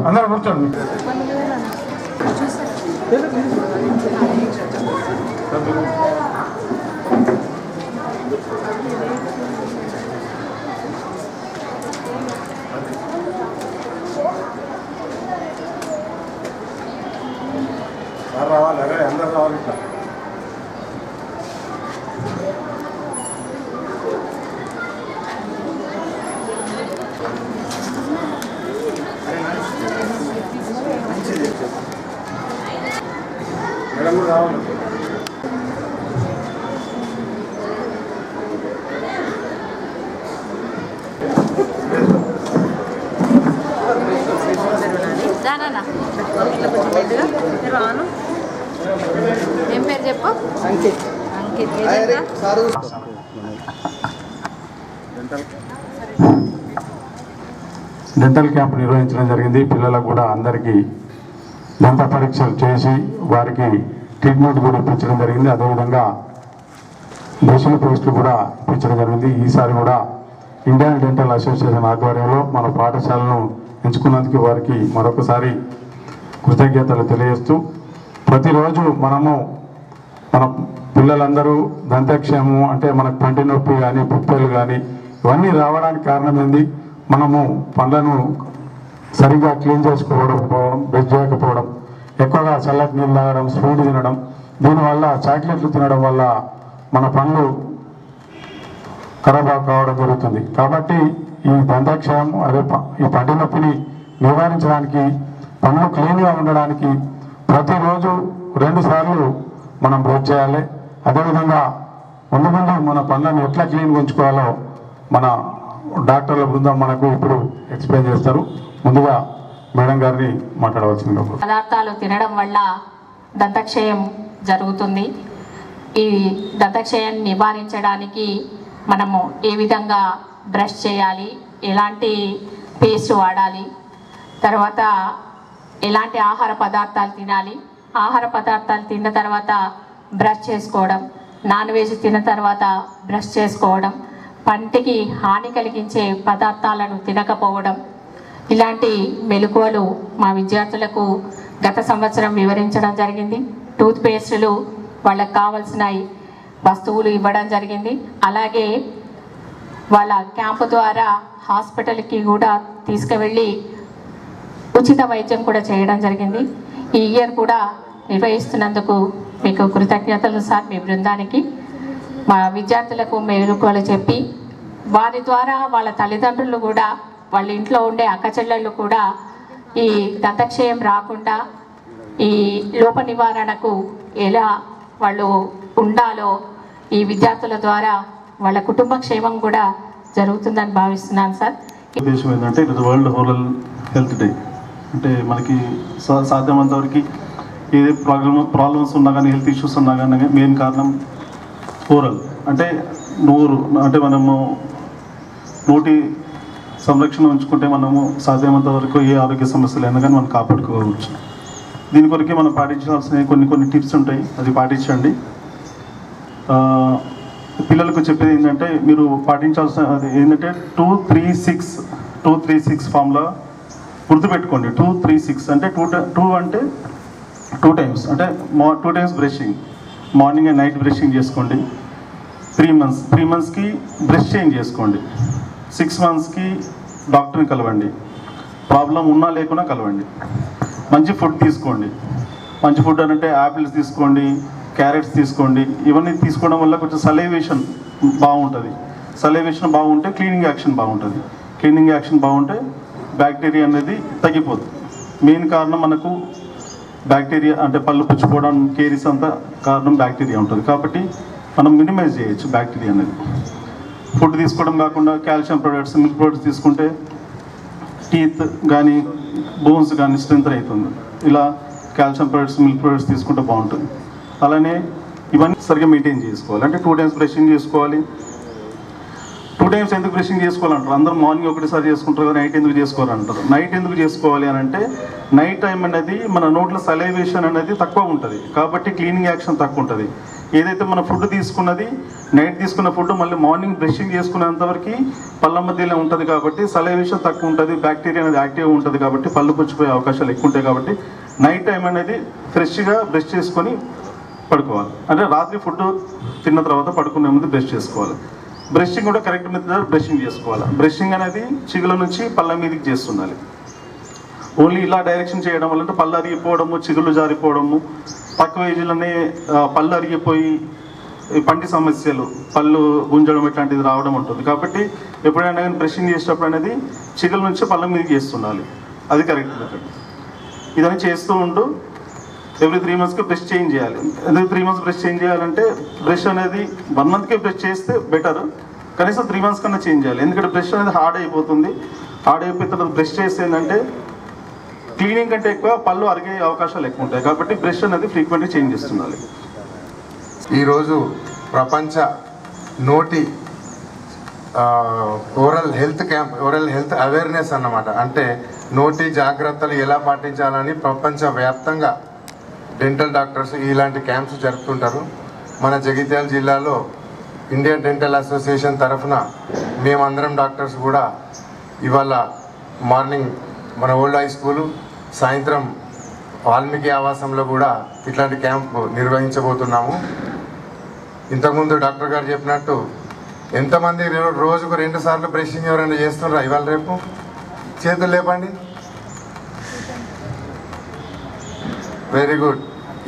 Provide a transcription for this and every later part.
అందరూ కూర్చోండి. సార్ రావాలి అరే అందరు రావాలి ఇట్లా రాను ఏం పేరు చెప్పు? అంకిత్. అంకిత్. డెంటల్ క్యాంప్ నిర్వహించడం జరిగింది. పిల్లలకు కూడా అందరికీ దంత పరీక్షలు చేసి వారికి ట్రీట్మెంట్ కూడా ఇప్పించడం జరిగింది. అదేవిధంగా దోషుల పోస్టులు కూడా ఇప్పించడం జరిగింది. ఈసారి కూడా ఇండియన్ డెంటల్ అసోసియేషన్ ఆధ్వర్యంలో మన పాఠశాలను ఎంచుకున్నందుకు వారికి మరొకసారి కృతజ్ఞతలు తెలియజేస్తూ ప్రతిరోజు మనము మన పిల్లలందరూ దంతక్షేమం అంటే మనకు పంటి నొప్పి కానీ పుప్పలు కానీ ఇవన్నీ రావడానికి కారణం ఏంది? మనము పండ్లను సరిగా క్లీన్ చేసుకోవడం పోవడం చేయకపోవడం ఎక్కువగా చల్లటి నీళ్ళు తాగడం స్వీట్ తినడం దీనివల్ల చాక్లెట్లు తినడం వల్ల మన పండ్లు ఖరాబ్ కావడం జరుగుతుంది. కాబట్టి ఈ దంతక్షయం అదే ప- ఈ పంటి నొప్పిని నివారించడానికి పనులు క్లీన్గా ఉండడానికి ప్రతిరోజు రెండు సార్లు మనం బ్రష్ చేయాలి. అదేవిధంగా ముందు ముందు మన పనులను ఎట్లా క్లీన్గా ఉంచుకోవాలో మన డాక్టర్ల బృందం మనకు ఇప్పుడు ఎక్స్ప్లెయిన్ చేస్తారు. ముందుగా మేడం గారిని మాట్లాడవలసింది పదార్థాలు తినడం వల్ల దంతక్షయం జరుగుతుంది. ఈ దంతక్షయం నివారించడానికి మనము ఏ విధంగా బ్రష్ చేయాలి ఎలాంటి పేస్ట్ వాడాలి తర్వాత ఎలాంటి ఆహార పదార్థాలు తినాలి ఆహార పదార్థాలు తిన్న తర్వాత బ్రష్ చేసుకోవడం నాన్ వెజ్ తిన్న తర్వాత బ్రష్ చేసుకోవడం పంటికి హాని కలిగించే పదార్థాలను తినకపోవడం ఇలాంటి మెలకువలు మా విద్యార్థులకు గత సంవత్సరం వివరించడం జరిగింది. టూత్ పేస్టులు వాళ్ళకి కావాల్సిన వస్తువులు ఇవ్వడం జరిగింది. అలాగే వాళ్ళ క్యాంపు ద్వారా హాస్పిటల్కి కూడా తీసుకువెళ్ళి ఉచిత వైద్యం కూడా చేయడం జరిగింది. ఈ ఇయర్ కూడా నిర్వహిస్తున్నందుకు మీకు కృతజ్ఞతలు సార్ మీ బృందానికి. మా విద్యార్థులకు మెలుకువలు చెప్పి వారి ద్వారా వాళ్ళ తల్లిదండ్రులు కూడా వాళ్ళ ఇంట్లో ఉండే అక్కచెల్లెళ్ళు కూడా ఈ దత్తక్షయం రాకుండా ఈ లోప నివారణకు ఎలా వాళ్ళు ఉండాలో ఈ విద్యార్థుల ద్వారా వాళ్ళ కుటుంబ క్షేమం కూడా జరుగుతుందని భావిస్తున్నాను సార్. ఉద్దేశం ఏంటంటే ఈరోజు వరల్డ్ హోరల్ హెల్త్ డే అంటే మనకి సా- వరకు ఏదే ప్రాబ్లమ్ ప్రాబ్లమ్స్ ఉన్నా కానీ హెల్త్ ఇష్యూస్ ఉన్నా కానీ మెయిన్ కారణం ఓరల్ అంటే నోరు అంటే మనము నోటి సంరక్షణ ఉంచుకుంటే మనము సాధ్యమైనంత వరకు ఏ ఆరోగ్య సమస్యలు అయినా కానీ మనం కాపాడుకోవచ్చు. దీని కొరకే మనం పాటించాల్సిన కొన్ని కొన్ని టిప్స్ ఉంటాయి. అది పాటించండి. పిల్లలకు చెప్పేది ఏంటంటే మీరు పాటించాల్సిన అది ఏంటంటే two three six two three six ఫామ్లో గుర్తుపెట్టుకోండి. టూ త్రీ సిక్స్ అంటే టూ టూ అంటే టూ టైమ్స్ అంటే మా two times brushing. Morning and night brushing చేసుకోండి. త్రీ మంత్స్ త్రీ మంత్స్కి బ్రష్ చేంజ్ చేసుకోండి. సిక్స్ మంత్స్కి డాక్టర్ని కలవండి. ప్రాబ్లం ఉన్నా లేకున్నా కలవండి. మంచి ఫుడ్ తీసుకోండి. మంచి ఫుడ్ అంటే యాపిల్స్ తీసుకోండి క్యారెట్స్ తీసుకోండి ఇవన్నీ తీసుకోవడం వల్ల కొంచెం సలైవేషన్ బాగుంటుంది. సలైవేషన్ బాగుంటే క్లీనింగ్ యాక్షన్ బాగుంటుంది. క్లీనింగ్ యాక్షన్ బాగుంటే బ్యాక్టీరియా అనేది తగ్గిపోతుంది మెయిన్ కారణం మనకు బ్యాక్టీరియా అంటే పళ్ళు పుచ్చిపోవడం కేరీస్ అంతా కారణం బ్యాక్టీరియా ఉంటుంది. కాబట్టి మనం మినిమైజ్ చేయొచ్చు బ్యాక్టీరియా అనేది. ఫుడ్ తీసుకోవడం కాకుండా కాల్షియం ప్రొడక్ట్స్ మిల్క్ ప్రొడక్ట్స్ తీసుకుంటే టీత్ కానీ బోన్స్ కానీ స్ట్రెంత్ అవుతుంది ఇలా కాల్షియం ప్రొడక్ట్స్ మిల్క్ ప్రొడక్ట్స్ తీసుకుంటే బాగుంటుంది. అలానే ఇవన్నీ సరిగ్గా మెయింటైన్ చేసుకోవాలి. అంటే టూ టైమ్స్ బ్రషింగ్ చేసుకోవాలి. టూ టైమ్స్ ఎందుకు బ్రషింగ్ చేసుకోవాలంటారు? అందరూ మార్నింగ్ ఒకటిసారి చేసుకుంటారు కదా నైట్ ఎందుకు చేసుకోవాలంటారు? నైట్ ఎందుకు చేసుకోవాలి అని అంటే నైట్ టైం అనేది మన నోట్లో సలైవేషన్ అనేది తక్కువ ఉంటుంది. కాబట్టి క్లీనింగ్ యాక్షన్ తక్కువ ఉంటుంది. ఏదైతే మన ఫుడ్ తీసుకున్నది నైట్ తీసుకున్న ఫుడ్ మళ్ళీ మార్నింగ్ బ్రషింగ్ చేసుకునేంతవరకు పళ్ళ మధ్యలో ఉంటుంది కాబట్టి సలైవేషన్ తక్కువ ఉంటుంది బ్యాక్టీరియా అనేది యాక్టివ్గా ఉంటుంది కాబట్టి పళ్ళు పుచ్చిపోయే అవకాశాలు ఎక్కువ ఉంటాయి కాబట్టి నైట్ టైం అనేది ఫ్రెష్గా బ్రష్ చేసుకొని పడుకోవాలి. అంటే రాత్రి ఫుడ్ తిన్న తర్వాత పడుకునే ముందు బ్రష్ చేసుకోవాలి. బ్రషింగ్ కూడా కరెక్ట్ మీద బ్రషింగ్ చేసుకోవాలి. బ్రషింగ్ అనేది చిగుల నుంచి పళ్ళ మీదకి చేస్తుండాలి. ఓన్లీ ఇలా డైరెక్షన్ చేయడం వల్ల అంటే పళ్ళు అరిగిపోవడము చిగుళ్ళు జారిపోవడము తక్కువ ఏజ్లోనే పళ్ళు అరిగిపోయి ఈ పంటి సమస్యలు పళ్ళు గుంజడం ఇట్లాంటిది రావడం ఉంటుంది. కాబట్టి ఎప్పుడైనా కానీ బ్రషింగ్ చేసేటప్పుడు అనేది చిగుల నుంచి పళ్ళ మీద చేస్తుండాలి అది కరెక్ట్ మెథడ్. ఇదని చేస్తూ ఉంటూ ఎవ్రీ త్రీ మంత్స్కి బ్రష్ చేంజ్ చేయాలి. ఎందుకు త్రీ మంత్స్ బ్రష్ చేంజ్ చేయాలంటే బ్రష్ అనేది వన్ మంత్కే బ్రష్ చేస్తే బెటర్. కనీసం త్రీ మంత్స్ కన్నా చేంజ్ చేయాలి. ఎందుకంటే బ్రష్ అనేది హార్డ్ అయిపోతుంది. హార్డ్ అయిపోయిన తర్వాత బ్రష్ చేస్తే ఏంటంటే క్లీనింగ్ కంటే ఎక్కువ పళ్ళు అరిగే అవకాశాలు ఎక్కువ ఉంటాయి. కాబట్టి బ్రష్ అనేది ఫ్రీక్వెంట్గా చేంజ్ చేస్తుండాలి. ఈరోజు ప్రపంచ నోటి oral health camp oral health awareness అన్నమాట. అంటే నోటి జాగ్రత్తలు ఎలా పాటించాలని ప్రపంచ వ్యాప్తంగా డెంటల్ డాక్టర్స్ ఇలాంటి క్యాంప్స్ జరుపుతుంటారు. మన జగిత్యాల జిల్లాలో ఇండియన్ డెంటల్ అసోసియేషన్ తరఫున మేమందరం డాక్టర్స్ కూడా ఇవాళ మార్నింగ్ మన ఓల్డ్ హై స్కూలు సాయంత్రం వాల్మీకి ఆవాసంలో కూడా ఇట్లాంటి క్యాంప్ నిర్వహించబోతున్నాము. ఇంతకుముందు డాక్టర్ గారు చెప్పినట్టు ఎంతమంది రోజుకు రెండు సార్లు బ్రషింగ్ ఎవరైనా చేస్తున్నారా ఇవాళ రేపు? చేతులు లేపండి. వెరీ గుడ్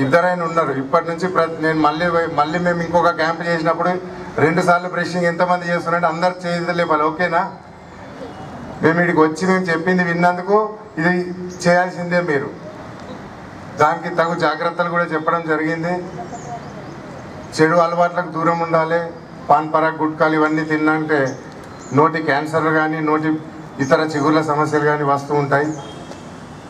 ఇద్దరైనా ఉన్నారు. ఇప్పటి నుంచి ప్రతి నేను మళ్ళీ మళ్ళీ మేము ఇంకొక క్యాంప్ చేసినప్పుడు రెండు సార్లు బ్రషింగ్ ఎంతమంది చేస్తున్నారంటే అందరు చేతులు లేపాలి. ఓకేనా? మేము ఇక్కడికి వచ్చి మేము చెప్పింది విన్నందుకు ఇది చేయాల్సిందే మీరు. దానికి తగు జాగ్రత్తలు కూడా చెప్పడం జరిగింది. చెడు అలవాట్లకు దూరం ఉండాలి. పాన్ పరాగ్ గుట్కాలు ఇవన్నీ తిన్నంటే నోటి క్యాన్సర్ కానీ నోటి ఇతర చిగుర్ల సమస్యలు కానీ వస్తూ ఉంటాయి.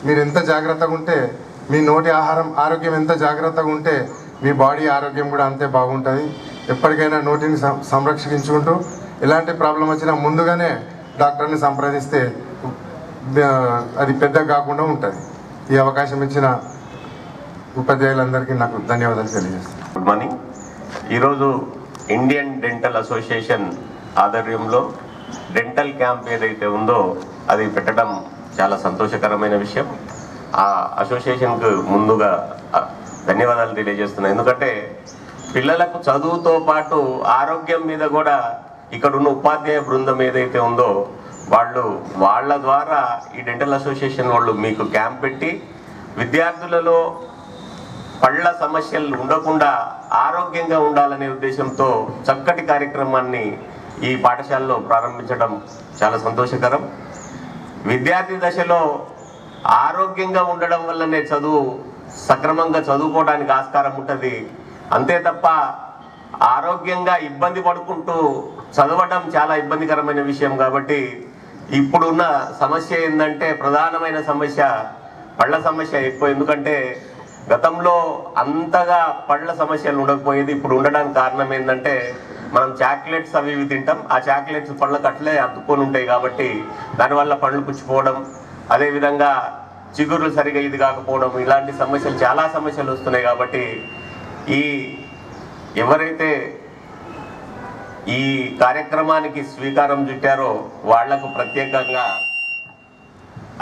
మీరు ఎంత జాగ్రత్తగా ఉంటే మీ నోటి ఆహారం ఆరోగ్యం ఎంత జాగ్రత్తగా ఉంటే మీ బాడీ ఆరోగ్యం కూడా అంతే బాగుంటుంది. ఎప్పటికైనా నోటిని సం- సంరక్షించుకుంటూ ఎలాంటి ప్రాబ్లం వచ్చినా ముందుగానే డాక్టర్ని సంప్రదిస్తే అది పెద్ద కాకుండా ఉంటుంది. ఈ అవకాశం ఇచ్చిన ఉపాధ్యాయులందరికీ నాకు ధన్యవాదాలు తెలియజేస్తాను గుడ్ మార్నింగ్ ఈరోజు ఇండియన్ డెంటల్ అసోసియేషన్ ఆధ్వర్యంలో డెంటల్ క్యాంప్ ఏదైతే ఉందో అది పెట్టడం చాలా సంతోషకరమైన విషయం. ఆ అసోసియేషన్కు ముందుగా ధన్యవాదాలు తెలియజేస్తున్నాను. ఎందుకంటే పిల్లలకు చదువుతో పాటు ఆరోగ్యం మీద కూడా ఇక్కడ ఉన్న ఉపాధ్యాయ బృందం ఏదైతే ఉందో వాళ్ళు వాళ్ళ ద్వారా ఈ డెంటల్ అసోసియేషన్ వాళ్ళు మీకు క్యాంప్ పెట్టి విద్యార్థులలో పళ్ళ సమస్యలు ఉండకుండా ఆరోగ్యంగా ఉండాలనే ఉద్దేశంతో చక్కటి కార్యక్రమాన్ని ఈ పాఠశాలలో ప్రారంభించడం చాలా సంతోషకరం. విద్యార్థి దశలో ఆరోగ్యంగా ఉండడం వల్లనే చదువు సక్రమంగా చదువుకోవడానికి ఆస్కారం ఉంటుంది. అంతే తప్ప ఆరోగ్యంగా ఇబ్బంది పడుకుంటూ చదవడం చాలా ఇబ్బందికరమైన విషయం కాబట్టి ఇప్పుడున్న సమస్య ఏంటంటే ప్రధానమైన సమస్య పళ్ళ సమస్య ఎక్కువ. ఎందుకంటే గతంలో అంతగా పళ్ళ సమస్యలు ఉండకపోయేది ఇప్పుడు ఉండడానికి కారణం ఏంటంటే మనం చాక్లెట్స్ అవి ఇవి తింటాం. ఆ చాక్లెట్స్ పళ్ళకు అట్లే అతుక్కొని ఉంటాయి కాబట్టి దానివల్ల పళ్ళు పుచ్చిపోవడం అదేవిధంగా చిగురులు సరిగా ఇది కాకపోవడం ఇలాంటి సమస్యలు చాలా సమస్యలు వస్తున్నాయి కాబట్టి ఈ ఎవరైతే ఈ కార్యక్రమానికి స్వీకారం చుట్టారో వాళ్ళకు ప్రత్యేకంగా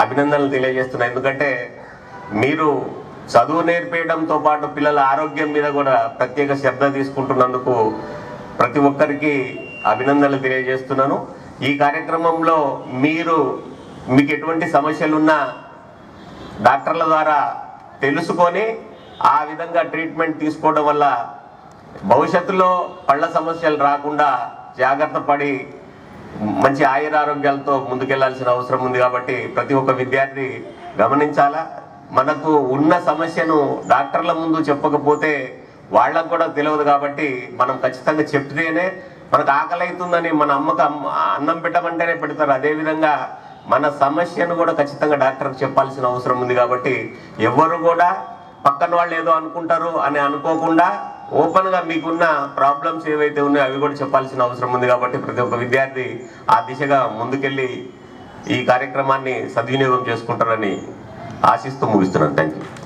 అభినందనలు తెలియజేస్తున్నాయి ఎందుకంటే మీరు చదువు నేర్పేయడంతో పాటు పిల్లల ఆరోగ్యం మీద కూడా ప్రత్యేక శ్రద్ధ తీసుకుంటున్నందుకు ప్రతి ఒక్కరికి అభినందనలు తెలియజేస్తున్నాను. ఈ కార్యక్రమంలో మీరు మీకు ఎటువంటి సమస్యలున్నా డాక్టర్ల ద్వారా తెలుసుకొని ఆ విధంగా ట్రీట్మెంట్ తీసుకోవడం వల్ల భవిష్యత్తులో పళ్ళ సమస్యలు రాకుండా జాగ్రత్త పడి మంచి ఆయురారోగ్యాలతో ముందుకెళ్ళాల్సిన అవసరం ఉంది కాబట్టి ప్రతి ఒక్క విద్యార్థి గమనించాలా? మనకు ఉన్న సమస్యను డాక్టర్ల ముందు చెప్పకపోతే వాళ్ళకు కూడా తెలియదు కాబట్టి మనం ఖచ్చితంగా చెప్తేనే మనకు ఆకలి అవుతుందని మన అమ్మకు అన్నం పెట్టమంటేనే పెడతారు. అదేవిధంగా మన సమస్యను కూడా ఖచ్చితంగా డాక్టర్కి చెప్పాల్సిన అవసరం ఉంది కాబట్టి ఎవ్వరు కూడా పక్కన వాళ్ళు ఏదో అనుకుంటారు అని అనుకోకుండా ఓపెన్గా మీకున్న ప్రాబ్లమ్స్ ఏవైతే ఉన్నాయో అవి కూడా చెప్పాల్సిన అవసరం ఉంది కాబట్టి ప్రతి ఒక్క విద్యార్థి ఆ దిశగా ముందుకెళ్ళి ఈ కార్యక్రమాన్ని సద్వినియోగం చేసుకుంటారని ఆశిస్తూ ముగిస్తున్నాను. Thank you